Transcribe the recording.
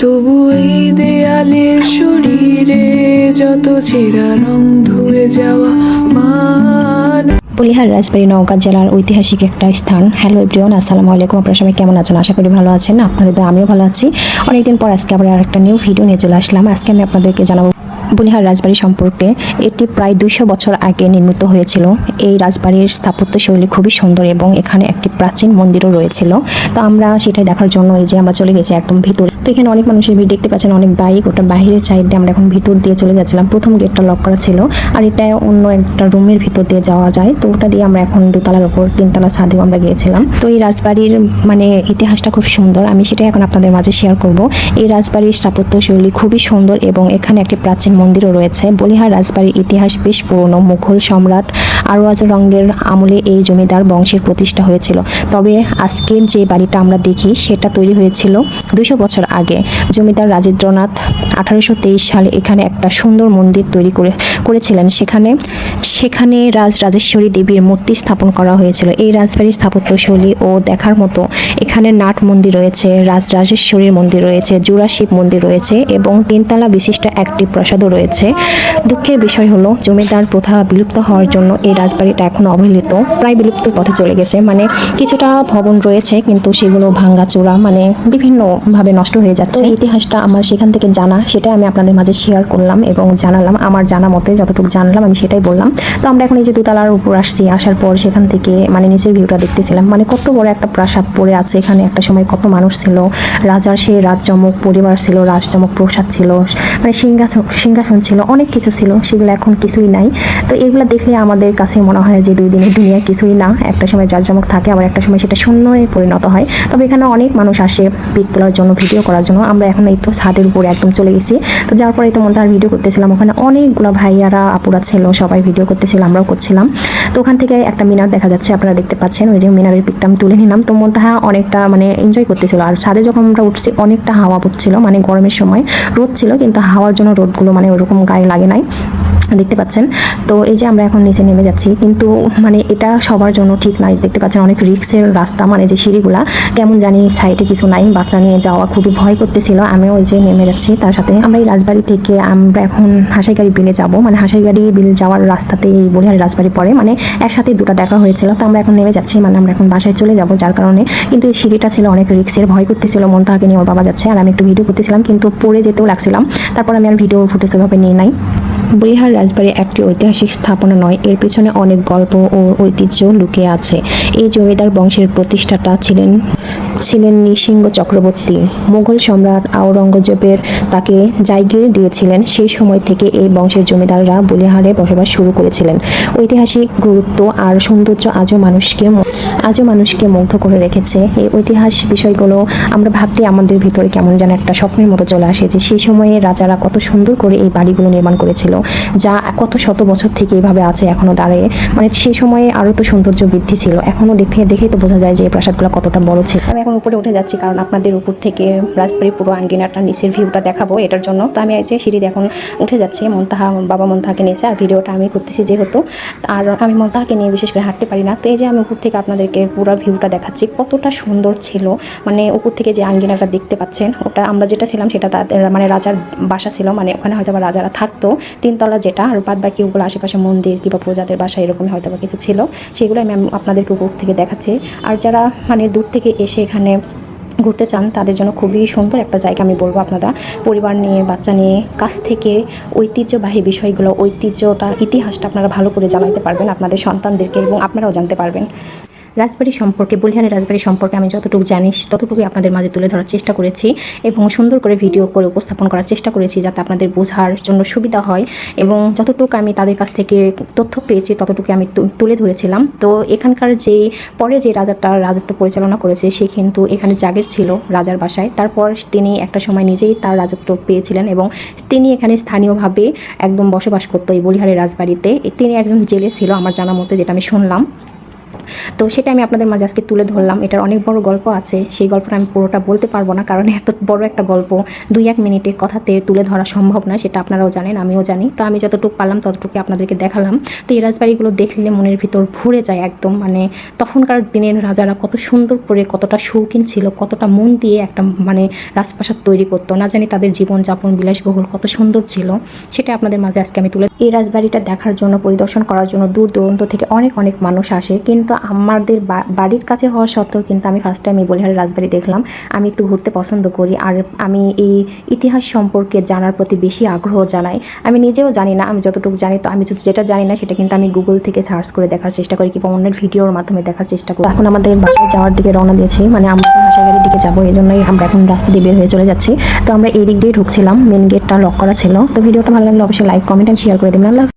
তবু এই দেয়ালের শরীরে যত ছেঁড়া রং ধুয়ে যাওয়া মান। বলিহার রাজবাড়ি নওগাঁ জেলার ঐতিহাসিক একটা স্থান। হ্যালো এভরিওয়ান আসসালামু আলাইকুম। আপনারা সবাই কেমন আছেন? আশা করি ভালো আছেন। আপনাদের আমিও ভালো আছি। অনেকদিন পর আজকে আবার আরেকটা নিউ ভিডিও নিয়ে চলে আসলাম। আজকে আমি আপনাদেরকে জানাব বলিহার রাজবাড়ি সম্পর্কে এটি প্রায় দুইশো বছর আগে নির্মিত হয়েছিল। এই রাজবাড়ির স্থাপত্য শৈলী খুবই সুন্দর এবং এখানে একটি প্রাচীন মন্দিরও রয়েছিল। তো আমরা সেটাই দেখার জন্য এই যে আমরা চলে গেছি একদম ভিতরে। তো এখানে অনেক মানুষের ভিড় দেখতে পাচ্ছেন, অনেক বাইক, ওটা বাইরের সাইডে আমরা এখন ভিতর দিয়ে চলে যাচ্ছিলাম। প্রথম গেটটা লক করা ছিল আর এটা অন্য একটা রুমের ভিতর দিয়ে যাওয়া যায়। তো ওটা দিয়ে আমরা এখন দোতলার উপর তিনতলা ছাদেও আমরা গিয়েছিলাম। তো এই রাজবাড়ির মানে ইতিহাসটা খুব সুন্দর। আমি সেটাই এখন আপনাদের মাঝে শেয়ার করব। এই রাজবাড়ির স্থাপত্য শৈলী খুবই সুন্দর এবং এখানে একটি প্রাচীন মন্দিরও রয়েছে। বলিহার রাজবাড়ির ইতিহাস বেশ পুরনো। মুঘল সম্রাট আরওয়াজ রঙ্গের আমলে এই জমিদার বংশের প্রতিষ্ঠা হয়েছিল। তবে আজকের যে বাড়িটা আমরা দেখি, সেটা তৈরি হয়েছিল দুশো বছর আগে। জমিদার রাজেন্দ্রনাথ আঠারোশো তেইশ সালে এখানে একটা সুন্দর মন্দির তৈরি করে, করেছিলেন। সেখানে সেখানে রাজ রাজেশ্বরী দেবীর মূর্তি স্থাপন করা হয়েছিল। এই রাজবাড়ির স্থাপত্য শৈলী ও দেখার মতো এখানে নাট মন্দির রয়েছে, রাজ রাজেশ্বরীর মন্দির রয়েছে জুড়া শিব মন্দির রয়েছে এবং তিনতলা বিশিষ্ট একটি প্রাসাদও রয়েছে। দুঃখের বিষয় হলো, জমিদার প্রথা বিলুপ্ত হওয়ার জন্য এই রাজবাড়িটা এখন অবহেলিত, প্রায় বিলুপ্তির পথে চলে গেছে। মানে কিছুটা ভবন রয়েছে, কিন্তু সেগুলো ভাঙ্গাচোরা মানে বিভিন্নভাবে নষ্ট হয়ে যাচ্ছে। ইতিহাসটা আমার সেখান থেকে জানা, সেটাই আমি আপনাদের মাঝে শেয়ার করলাম এবং জানালাম, আমার জানা মতে যতটুকু জানলাম আমি সেটাই বললাম। তো আমরা এখন এই যে দোতলার উপর আসছি, আসার পর সেখান থেকে মানে নিচের ভিউটা দেখতেছিলাম। মানে কত বড় একটা প্রাসাদ পড়ে আছে এখানে, একটা সময় কত মানুষ ছিল, রাজার সে রাজচমক পরিবার ছিল, রাজচমক প্রসাদ ছিল মানে সিংহাসন সিংহাসন ছিল, অনেক কিছু ছিল, সেগুলো এখন কিছুই নাই। তো এগুলো দেখলে আমাদের কাছে মনে হয় যে দুই দিনের দুনিয়া কিছুই না। একটা সময় জাঁকজমক থাকে, আবার একটা সময় সেটা শূন্যে পরিণত হয়। তবে এখানে অনেক মানুষ আসে পিক তোলার জন্য, ভিডিও করার জন্য। আমরা এখন এই তো ছাদের উপরে একদম চলে গেছি। তো যাওয়ার পরে তো মধ্যে আর ভিডিও করতেছিলাম। ওখানে অনেকগুলো ভাইয়ারা, আপুরা ছিল, সবাই ভিডিও করতেছিল, আমরাও করছিলাম। তো ওখান থেকে একটা মিনার দেখা যাচ্ছে, আপনারা দেখতে পাচ্ছেন। ওই যে মিনারের পিকটা আমি তুলে নিলাম। তো মন্তাহা অনেকটা মানে এনজয় করতেছিল। আর ছাদে যখন আমরা উঠছি, অনেকটা হাওয়া পড়ছিল মানে গরমের সময়। রোদ ছিল, কিন্তু হাওয়ার জন্য রোদগুলো মানে ওরকম গায়ে লাগে নাই। দেখতে পাচ্ছেন। তো এই যে আমরা এখন নিচে নেমে যাচ্ছি, কিন্তু মানে এটা সবার জন্য ঠিক নাই। দেখতে পাচ্ছেন অনেক রিক্সের রাস্তা মানে যে সিঁড়িগুলা, কেমন জানি সাইডে কিছু নাই, বাচ্চা নিয়ে যাওয়া খুবই ভয় করতেছিল। আমিও ওই যে নেমে যাচ্ছি, তার সাথে আমরা এই রাজবাড়ি থেকে আমরা এখন হাসাইগাড়ি বিলে যাব। মানে হাসাইগাড়ি বিল যাওয়ার রাস্তাতে এই বলিহারি রাজবাড়ি পড়ে মানে একসাথে দুটো দেখা হয়েছিল। তো আমরা এখন নেমে যাচ্ছি মানে আমরা এখন বাসায় চলে যাব, যার কারণে কিন্তু এই সিঁড়িটা ছিল অনেক রিক্সের ভয় করতেছিল, মন তাহাকে নিয়ে ওর বাবা যাচ্ছে। আর আমি একটু ভিডিও করতেছিলাম, কিন্তু পড়ে যেতেও লাগছিলাম। তারপর আমি আর ভিডিও ফুটেজ ওভাবে নিয়ে নাই। বলিহার রাজবাড়ি একটি ঐতিহাসিক স্থাপনা নয়, এর পেছনে অনেক গল্প ও ঐতিহ্য লুকিয়ে আছে। এই জমিদার বংশের প্রতিষ্ঠাতা ছিলেন ছিলেন নৃসিংহ চক্রবর্তী। মুঘল সম্রাট আওরঙ্গজেবের তাকে জায়গির দিয়েছিলেন। সেই সময় থেকে এই বংশের জমিদাররা বলিহারে বসবাস শুরু করেছিলেন। ঐতিহাসিক গুরুত্ব আর সৌন্দর্য আজও মানুষকে আজও মানুষকে মুগ্ধ করে রেখেছে এই ঐতিহাস বিষয়গুলো। আমরা ভাবতে আমাদের ভিতরে কেমন যেন একটা স্বপ্নের মতো চলে আসে যে সেই সময়ে রাজারা কত সুন্দর করে এই বাড়িগুলো নির্মাণ করেছিল, যা কত শত বছর থেকে এইভাবে আছে এখনও দাঁড়িয়ে। মানে সেই সময়ে আরও তো সৌন্দর্য বৃদ্ধি ছিল এখনও দেখে, দেখেই তো বোঝা যায় যে এই প্রাসাদগুলো কতটা বড় ছিল। আমি এখন উপরে উঠে যাচ্ছি, কারণ আপনাদের উপর থেকে রাজবাড়ি পুরো আঙ্গিনাটা, নিচের ভিউটা দেখাবো এটার জন্য। তো আমি যে সিঁড়ি এখন উঠে যাচ্ছি, মন্তাহা, বাবা মন্তাহাকে নিয়েছে আর ভিডিওটা আমি করতেছি যেহেতু। আর আমি মন্তাহাকে নিয়ে বিশেষ করে হাঁটতে পারি না। তো এই যে আমি উপর থেকে আপনাদেরকে পুরো ভিউটা দেখাচ্ছি, কতটা সুন্দর ছিল। মানে উপর থেকে যে আঙ্গিনাটা দেখতে পাচ্ছেন, ওটা আমরা যেটা ছিলাম সেটা তাদের মানে রাজার বাসা ছিল মানে ওখানে হয়তো বা রাজারা থাকতো। তিনতলা যেটা, আর বাদ বাকি ওগুলো আশেপাশে মন্দির কিংবা প্রজাদের বাসা এরকমই হয়তো বা কিছু ছিল। সেগুলো আমি আপনাদেরকে উপর থেকে দেখাচ্ছি। আর যারা মানে দূর থেকে এসে এখানে ঘুরতে চান, তাদের জন্য খুবই সুন্দর একটা জায়গা আমি বলব আপনারা পরিবার নিয়ে, বাচ্চা নিয়ে, কাছ থেকে ঐতিহ্যবাহী বিষয়গুলো, ঐতিহ্যটা, ইতিহাসটা আপনারা ভালো করে জানাইতে পারবেন আপনাদের সন্তানদেরকে এবং আপনারাও জানতে পারবেন। রাজবাড়ি সম্পর্কে, বলিহানের রাজবাড়ি সম্পর্কে আমি যতটুকু জানি, ততটুকুই আপনাদের মাঝে তুলে ধরার চেষ্টা করেছি এবং সুন্দর করে ভিডিও করে উপস্থাপন করার চেষ্টা করেছি যাতে আপনাদের বোঝার জন্য সুবিধা হয় এবং যতটুকু আমি তাদের কাছ থেকে তথ্য পেয়েছি ততটুকু আমি তুলে ধরেছিলাম। তো এখানকার যে, পরে যে রাজাটা রাজত্ব পরিচালনা করেছে, সে কিন্তু এখানে জাগের ছিল রাজার বাসায়। তারপর তিনি একটা সময় নিজেই তার রাজত্ব পেয়েছিলেন এবং তিনি এখানে স্থানীয়ভাবে একদম বসবাস করতো এই বলিহারের রাজবাড়িতে। তিনি একজন জেলে ছিল আমার জানা মতে, যেটা আমি শুনলাম। তো সেটা আমি আপনাদের মাঝে আজকে তুলে ধরলাম। এটার অনেক বড় গল্প আছে, সেই গল্পটা আমি পুরোটা বলতে পারব না, কারণ এত বড় একটা গল্প। দুই এক মিনিটে কথাতে তুলে ধরা সম্ভব না সেটা আপনারাও জানেন, আমিও জানি। তো আমি যতটুকু পারলাম ততটুকু আপনাদেরকে দেখালাম। তো এই রাজবাড়িগুলো দেখলে মনের ভিতর ভরে যায় একদম মানে তখনকার দিনের রাজারা কত সুন্দর করে কতটা শৌখিন ছিল, কতটা মন দিয়ে একটা মানে রাজপ্রাসাদ তৈরি করতো। না জানি তাদের জীবনযাপন বিলাসবহুল কত সুন্দর ছিল, সেটা আপনাদের মাঝে আজকে আমি তুলে এই রাজবাড়িটা দেখার জন্য, পরিদর্শন করার জন্য দূর দূরান্ত থেকে অনেক অনেক মানুষ আসে, কিন্তু আমাদের বাড়ির কাছে হওয়া সত্ত্বেও কিন্তু আমি ফার্স্ট টাইম এই বলিহারের রাজবাড়ি দেখলাম। আমি একটু ঘুরতে পছন্দ করি। আর আমি এই ইতিহাস সম্পর্কে জানার প্রতি বেশি আগ্রহ জানাই। আমি নিজেও জানি না, আমি যতটুকু জানি তো আমি যেটা জানি না সেটা কিন্তু আমি গুগল থেকে সার্চ করে দেখার চেষ্টা করি কিংবা অন্যের ভিডিওর মাধ্যমে দেখার চেষ্টা করি। এখন আমাদের বাসায় যাওয়ার দিকে রওনা দিয়েছি। মানে আমরা বাসায় দিকে যাব এই জন্যই আমরা এখন রাস্তা দিয়ে বের হয়ে চলে যাচ্ছি। তো আমরা এই দিক দিয়ে ঢুকছিলাম মেন গেটটা লক করা ছিল। তো ভিডিওটা ভালো লাগলে অবশ্যই লাইক কমেন্ট অ্যান্ড শেয়ার করে দেবেন। আল্লাহ।